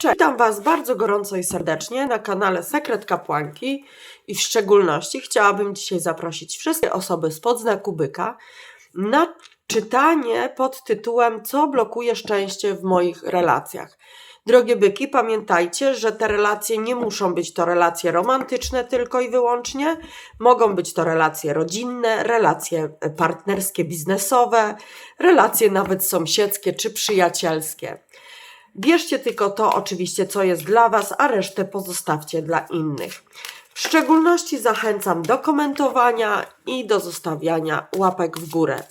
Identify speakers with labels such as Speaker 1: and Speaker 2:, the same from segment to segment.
Speaker 1: Cześć, witam Was bardzo gorąco i serdecznie na kanale Sekret Kapłanki i w szczególności chciałabym dzisiaj zaprosić wszystkie osoby spod znaku byka na czytanie pod tytułem Co blokuje szczęście w moich relacjach. Drogie byki, pamiętajcie, że te relacje nie muszą być to relacje romantyczne tylko i wyłącznie. Mogą być to relacje rodzinne, relacje partnerskie, biznesowe, relacje nawet sąsiedzkie czy przyjacielskie. Bierzcie tylko to oczywiście, co jest dla Was, a resztę pozostawcie dla innych. W szczególności zachęcam do komentowania i do zostawiania łapek w górę.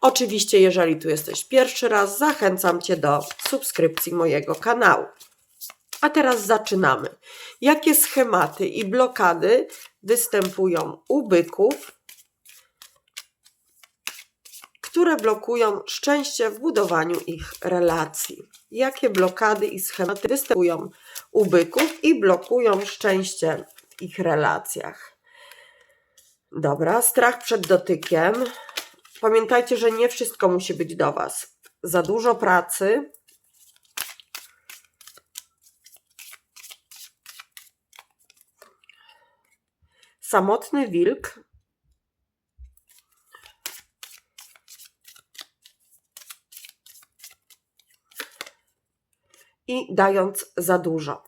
Speaker 1: Oczywiście, jeżeli tu jesteś pierwszy raz, zachęcam Cię do subskrypcji mojego kanału. A teraz zaczynamy. Jakie schematy i blokady występują u byków, które blokują szczęście w budowaniu ich relacji? Jakie blokady i schematy występują u byków i blokują szczęście w ich relacjach? Dobra, strach przed dotykiem. Pamiętajcie, że nie wszystko musi być do Was. Za dużo pracy. Samotny wilk. I dając za dużo.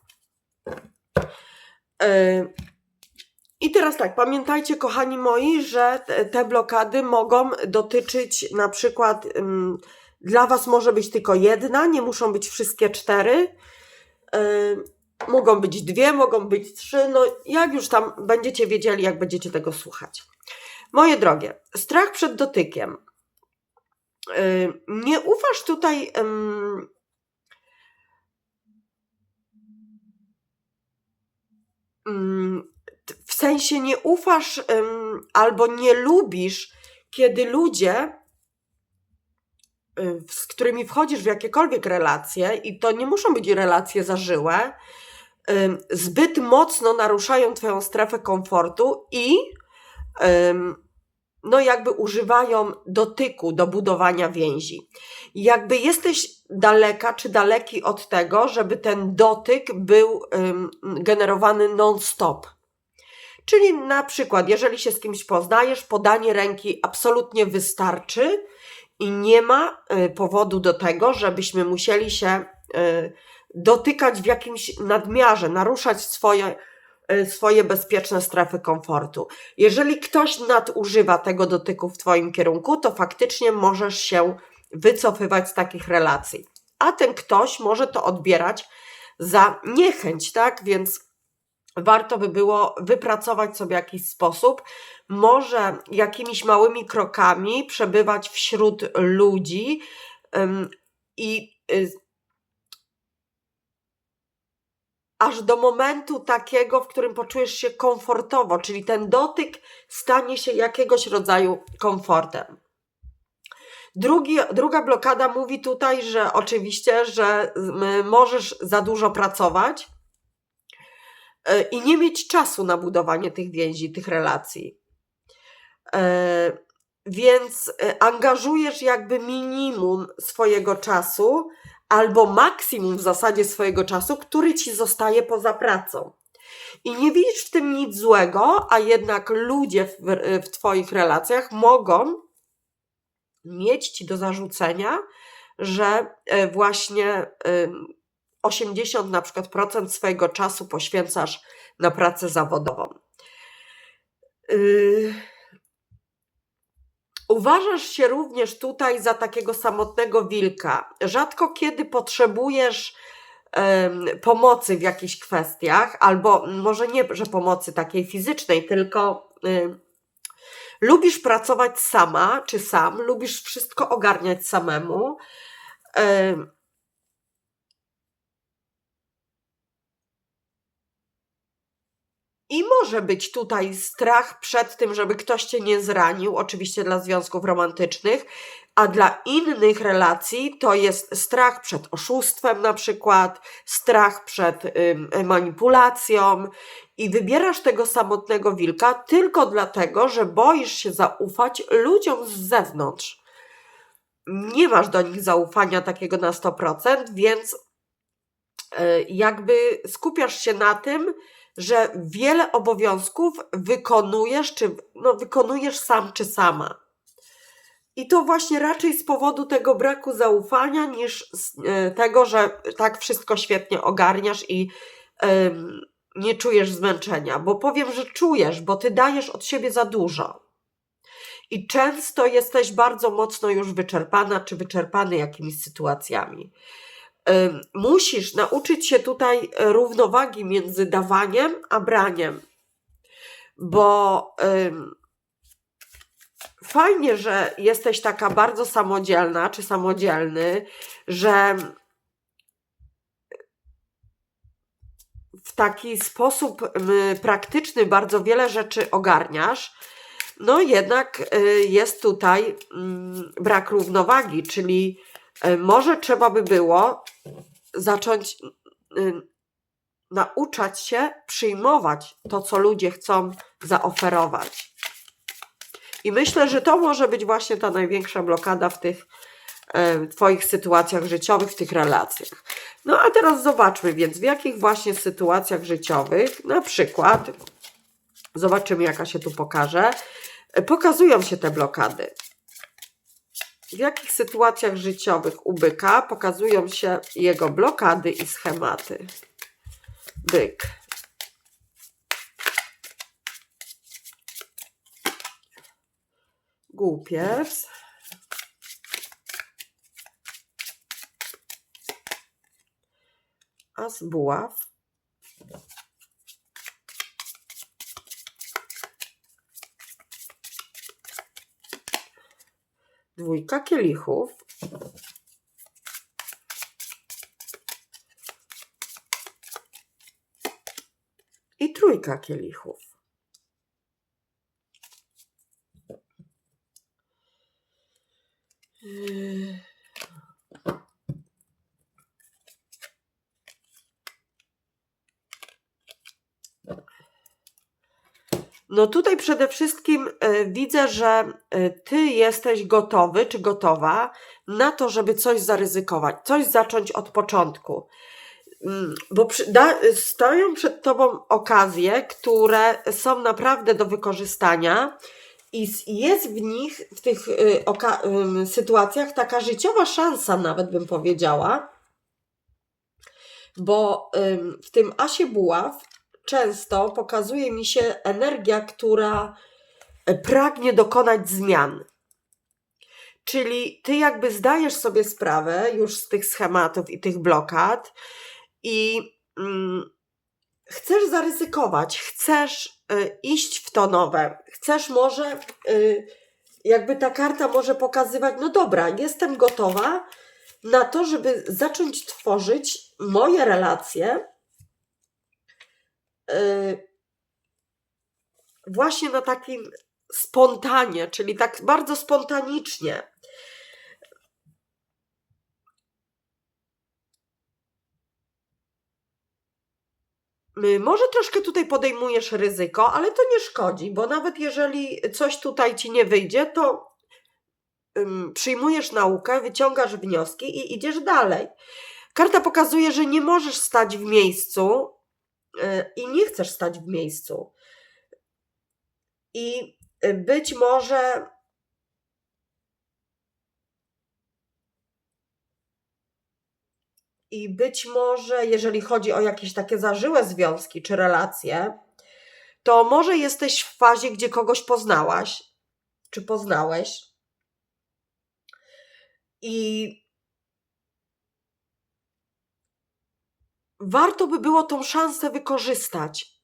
Speaker 1: Yy, i teraz tak, pamiętajcie, kochani moi, że te- blokady mogą dotyczyć na przykład ym, dla Was może być tylko jedna, nie muszą być wszystkie cztery. Ym, mogą być dwie, mogą być trzy, no jak już tam będziecie wiedzieli, jak będziecie tego słuchać. Moje drogie, strach przed dotykiem. Ym, nie ufasz tutaj. ym, ym, t- w sensie nie ufasz ym, albo nie lubisz, kiedy ludzie, z którymi wchodzisz w jakiekolwiek relacje, i to nie muszą być relacje zażyłe, ym, zbyt mocno naruszają Twoją strefę komfortu i ym, no jakby używają dotyku do budowania więzi. Jakby jesteś daleka czy daleki od tego, żeby ten dotyk był ym, generowany non-stop. Czyli na przykład, jeżeli się z kimś poznajesz, podanie ręki absolutnie wystarczy i nie ma y, powodu do tego, żebyśmy musieli się y, dotykać w jakimś nadmiarze, naruszać swoje, y, swoje bezpieczne strefy komfortu. Jeżeli ktoś nadużywa tego dotyku w Twoim kierunku, to faktycznie możesz się wycofywać z takich relacji. A ten ktoś może to odbierać za niechęć, tak? Więc warto by było wypracować sobie jakiś sposób, może jakimiś małymi krokami przebywać wśród ludzi i y, aż do momentu takiego, w którym poczujesz się komfortowo, czyli ten dotyk stanie się jakiegoś rodzaju komfortem. Drugi, druga blokada mówi tutaj, że oczywiście, że mm, możesz za dużo pracować, i nie mieć czasu na budowanie tych więzi, tych relacji. E, Więc e, angażujesz jakby minimum swojego czasu, albo maksimum w zasadzie swojego czasu, który ci zostaje poza pracą. I nie widzisz w tym nic złego, a jednak ludzie w, w Twoich relacjach mogą mieć ci do zarzucenia, że e, właśnie 80 na przykład procent swojego czasu poświęcasz na pracę zawodową. Yy, Uważasz się również tutaj za takiego samotnego wilka. Rzadko kiedy potrzebujesz pomocy w jakichś kwestiach, albo może nie, że pomocy takiej fizycznej, tylko ym, lubisz pracować sama czy sam, lubisz wszystko ogarniać samemu. Em, I może być tutaj strach przed tym, żeby ktoś cię nie zranił, oczywiście dla związków romantycznych, a dla innych relacji to jest strach przed oszustwem, na przykład, strach przed ym, manipulacją, i wybierasz tego samotnego wilka tylko dlatego, że boisz się zaufać ludziom z zewnątrz. Nie masz do nich zaufania takiego na 100%, więc e, jakby skupiasz się na tym, że wiele obowiązków wykonujesz, czy no, wykonujesz sam czy sama. I to właśnie raczej z powodu tego braku zaufania, niż z e, tego, że tak wszystko świetnie ogarniasz i em, nie czujesz zmęczenia. Bo powiem, że czujesz, bo ty dajesz od siebie za dużo. I często jesteś bardzo mocno już wyczerpana czy wyczerpany jakimiś sytuacjami. Musisz nauczyć się tutaj równowagi między dawaniem a braniem, bo fajnie, że jesteś taka bardzo samodzielna czy samodzielny, że w taki sposób praktyczny bardzo wiele rzeczy ogarniasz. No jednak y, jest tutaj brak równowagi, czyli może trzeba by było zacząć y, nauczać się przyjmować to, co ludzie chcą zaoferować. I myślę, że to może być właśnie ta największa blokada w tych e, Twoich sytuacjach życiowych, w tych relacjach. No a teraz zobaczmy więc, w jakich właśnie sytuacjach życiowych, na przykład, zobaczymy jaka się tu pokaże, e, pokazują się te blokady. W jakich sytuacjach życiowych u byka pokazują się jego blokady i schematy. Byk. Głupiec. As buław. Dwójka kielichów. I trójka kielichów. No tutaj przede wszystkim e, widzę, że e, ty jesteś gotowy czy gotowa na to, żeby coś zaryzykować, coś zacząć od początku. Mm, Bo przy, da, stoją przed tobą okazje, które są naprawdę do wykorzystania i jest w nich, w tych y, sytuacjach taka życiowa szansa, nawet bym powiedziała, bo w tym asie buław często pokazuje mi się energia, która e, pragnie dokonać zmian. Czyli ty jakby zdajesz sobie sprawę już z tych schematów i tych blokad i mm, chcesz zaryzykować, chcesz y, iść w to nowe, chcesz może, y, jakby ta karta może pokazywać, no dobra, jestem gotowa na to, żeby zacząć tworzyć moje relacje właśnie na takim spontanie, czyli tak bardzo spontanicznie. Y, Może troszkę tutaj podejmujesz ryzyko, ale to nie szkodzi, bo nawet jeżeli coś tutaj ci nie wyjdzie, to przyjmujesz naukę, wyciągasz wnioski i idziesz dalej. Karta pokazuje, że nie możesz stać w miejscu y, i nie chcesz stać w miejscu. I y, być może i być może, jeżeli chodzi o jakieś takie zażyłe związki czy relacje, to może jesteś w fazie, gdzie kogoś poznałaś, czy poznałeś. I warto by było tą szansę wykorzystać.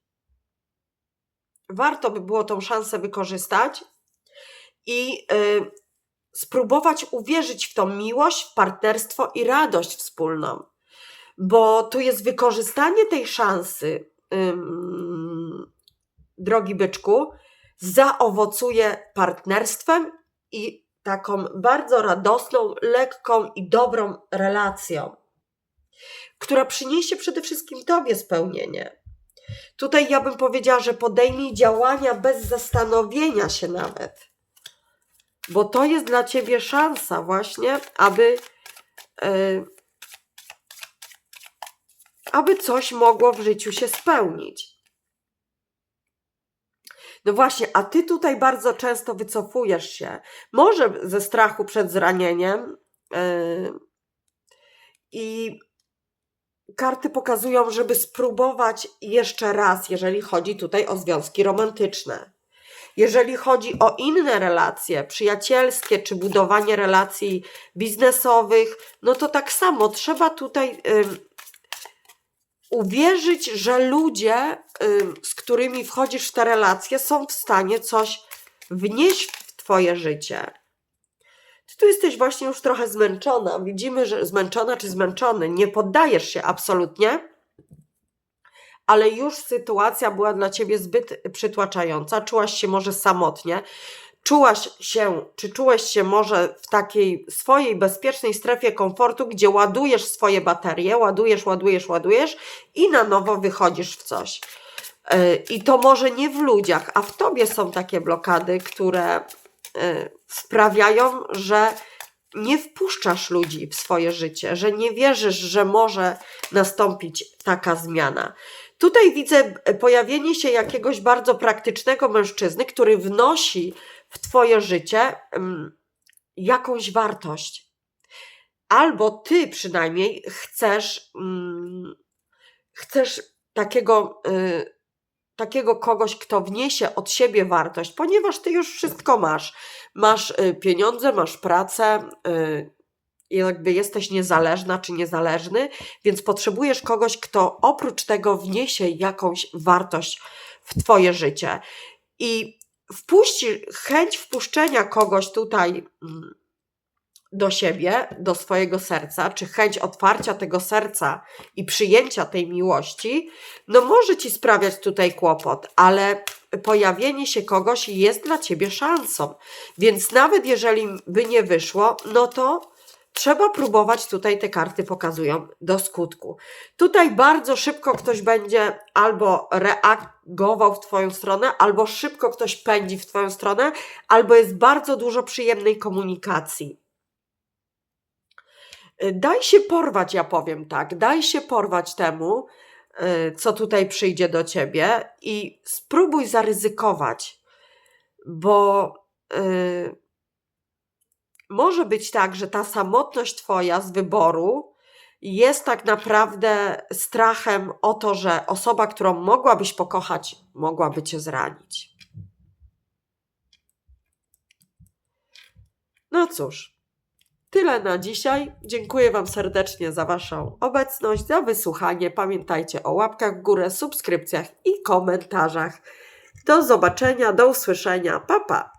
Speaker 1: Warto by było tą szansę wykorzystać i y, spróbować uwierzyć w tą miłość, w partnerstwo i radość wspólną. Bo tu jest wykorzystanie tej szansy, drogi byczku, zaowocuje partnerstwem i taką bardzo radosną, lekką i dobrą relacją, która przyniesie przede wszystkim Tobie spełnienie. Tutaj ja bym powiedziała, że podejmij działania bez zastanowienia się nawet, bo to jest dla Ciebie szansa właśnie, aby. Yy, aby coś mogło w życiu się spełnić. No właśnie, a ty tutaj bardzo często wycofujesz się. Może ze strachu przed zranieniem. Yy, I karty pokazują, żeby spróbować jeszcze raz, jeżeli chodzi tutaj o związki romantyczne. Jeżeli chodzi o inne relacje, przyjacielskie czy budowanie relacji biznesowych, no to tak samo trzeba tutaj uwierzyć, że ludzie, z którymi wchodzisz w te relacje, są w stanie coś wnieść w Twoje życie. Ty tu jesteś właśnie już trochę zmęczona. Widzimy, że zmęczona czy zmęczony. Nie poddajesz się absolutnie, ale już sytuacja była dla ciebie zbyt przytłaczająca. Czułaś się może samotnie. Czułaś się, czy czułeś się może w takiej swojej bezpiecznej strefie komfortu, gdzie ładujesz swoje baterie, ładujesz, ładujesz, ładujesz i na nowo wychodzisz w coś. Yy, I to może nie w ludziach, a w tobie są takie blokady, które sprawiają, że nie wpuszczasz ludzi w swoje życie, że nie wierzysz, że może nastąpić taka zmiana. Tutaj widzę pojawienie się jakiegoś bardzo praktycznego mężczyzny, który wnosi w Twoje życie um, jakąś wartość. Albo Ty przynajmniej chcesz, um, chcesz takiego. Takiego kogoś, kto wniesie od siebie wartość, ponieważ ty już wszystko masz. Masz y, pieniądze, masz pracę, y, jakby jesteś niezależna czy niezależny, więc potrzebujesz kogoś, kto oprócz tego wniesie jakąś wartość w twoje życie. I wpuści, chęć wpuszczenia kogoś tutaj mm, do siebie, do swojego serca, czy chęć otwarcia tego serca i przyjęcia tej miłości, no może ci sprawiać tutaj kłopot, ale pojawienie się kogoś jest dla ciebie szansą. Więc nawet jeżeli by nie wyszło, no to trzeba próbować, tutaj te karty pokazują, do skutku. Tutaj bardzo szybko ktoś będzie albo reagował w Twoją stronę, albo szybko ktoś pędzi w Twoją stronę, albo jest bardzo dużo przyjemnej komunikacji. Y, Daj się porwać, ja powiem tak, daj się porwać temu, y, co tutaj przyjdzie do ciebie i spróbuj zaryzykować, bo y, może być tak, że ta samotność twoja z wyboru jest tak naprawdę strachem o to, że osoba, którą mogłabyś pokochać, mogłaby cię zranić. No cóż. Tyle na dzisiaj. Dziękuję Wam serdecznie za Waszą obecność, za wysłuchanie. Pamiętajcie o łapkach w górę, subskrypcjach i komentarzach. Do zobaczenia, do usłyszenia. Pa, pa.